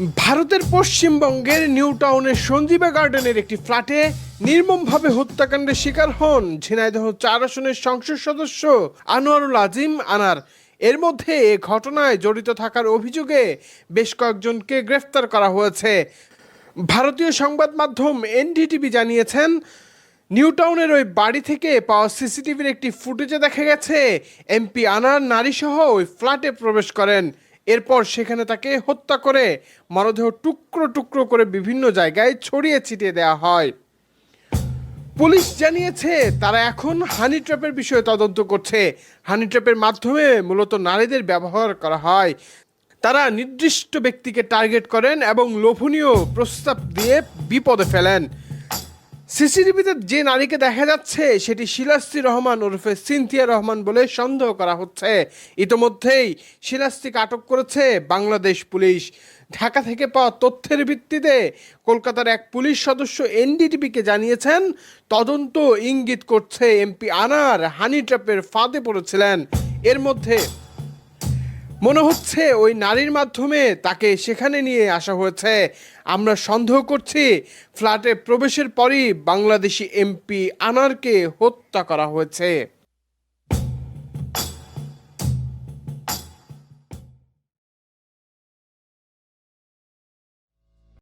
ভারতের পশ্চিমবঙ্গের নিউ টাউনের সঞ্জীবা গার্ডেনের একটি ফ্ল্যাটে নির্মমভাবে হত্যাকাণ্ডের শিকার হন ঝিনাইদহ চার আসনের সংসদ সদস্য আনোয়ারুল আজিম আনার। এর মধ্যে এ ঘটনায় জড়িত থাকার অভিযোগে বেশ কয়েকজনকে গ্রেফতার করা হয়েছে। ভারতীয় সংবাদ মাধ্যম এনডিটিভি জানিয়েছেন, নিউ টাউনের ওই বাড়ি থেকে পাওয়া সিসিটিভির একটি ফুটেজে দেখা গেছে, এমপি আনার নারীসহ ওই ফ্ল্যাটে প্রবেশ করেন। এরপর সেখানে তাকে হত্যা করে মরদেহ টুকরো টুকরো করে বিভিন্ন জায়গায় ছড়িয়ে ছিটিয়ে দেওয়া হয়। পুলিশ জানিয়েছে, তারা এখন হানি ট্র্যাপের বিষয়ে তদন্ত করছে। হানি ট্র্যাপের মাধ্যমে মূলত নারীদের ব্যবহার করা হয়। তারা নির্দিষ্ট ব্যক্তিকে টার্গেট করেন এবং লোভনীয় প্রস্তাব দিয়ে বিপদে ফেলেন। সিসিটিভিতে যে নারীকে দেখা যাচ্ছে, সেটি শিলাস্তি রহমান ওরফে সিনথিয়া রহমান বলে সন্দেহ করা হচ্ছে। ইতোমধ্যেই শিলাস্তিকে আটক করেছে বাংলাদেশ পুলিশ। ঢাকা থেকে পাওয়া তথ্যের ভিত্তিতে কলকাতার এক পুলিশ সদস্য এনডিটিভিকে জানিয়েছেন, তদন্ত ইঙ্গিত করছে এমপি আনার হানি ট্র্যাপের ফাঁদে পড়েছিলেন। এর মধ্যে মনে হচ্ছে ওই নারীর মাধ্যমে তাকে সেখানে নিয়ে আসা হয়েছে। আমরা সন্দেহ করছি ফ্ল্যাটে প্রবেশের পরই বাংলাদেশি এমপি আনারকে হত্যা করা হয়েছে।